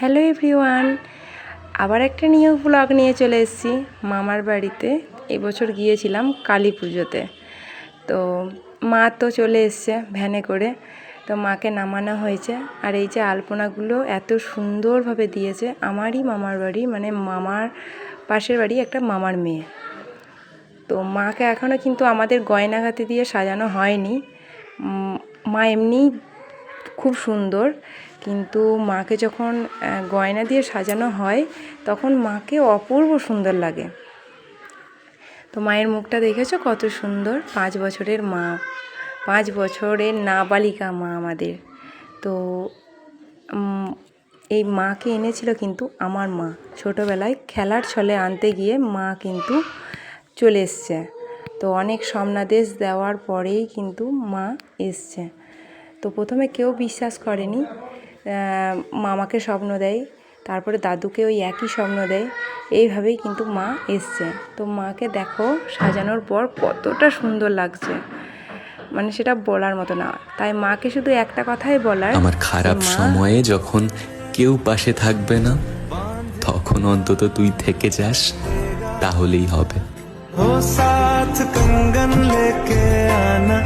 Hello everyone, আবার একটা new blog নিয়ে চলে এসেছি মামার বাড়িতে। এবছর গিয়েছিলাম কালী পুজোতে। তো মা তো চলে এসছে ভ্যানে করে। তো মাকে নামানো হয়েছে। আর এই যে আলপনাগুলো এত সুন্দরভাবে দিয়েছে আমারই মামার বাড়ি মানে মামার পাশের বাড়ি একটা মামার মেয়ে। তো মাকে এখনও কিন্তু আমাদের গয়নাঘাতি দিয়ে সাজানো হয়নি। মা এমনিই খুব সুন্দর। কিন্তু মাকে যখন গয়না দিয়ে সাজানো হয়, তখন মাকে অপূর্ব সুন্দর লাগে। তো মায়ের মুখটা দেখেছ? কত সুন্দর। পাঁচ বছরের মা। পাঁচ বছরের নাবালিকা মা আমাদের। তো এই মাকে এনেছিল কিন্তু আমার মা। ছোটোবেলায় খেলার ছলে আনতে গিয়ে মা কিন্তু চলে এসছে। তো অনেক সমনাদেশ দেওয়ার পরেই কিন্তু মা এসছে। তো প্রথমে কেউ বিশ্বাস করেনি মামাকে স্বপ্ন দেয় তারপরে দাদুকে ওই একই স্বপ্ন দেয় এইভাবেই কিন্তু মা এসছে। তো মাকে দেখো সাজানোর পর কতটা সুন্দর লাগছে মানে সেটা বলার মতো না। তাই মাকে শুধু একটা কথাই বলার আমার খারাপ সময়ে যখন কেউ পাশে থাকবে না তখন অন্তত তুই থেকে যাস তাহলেই হবে। ও সাথ কঙ্গন লেকে আনা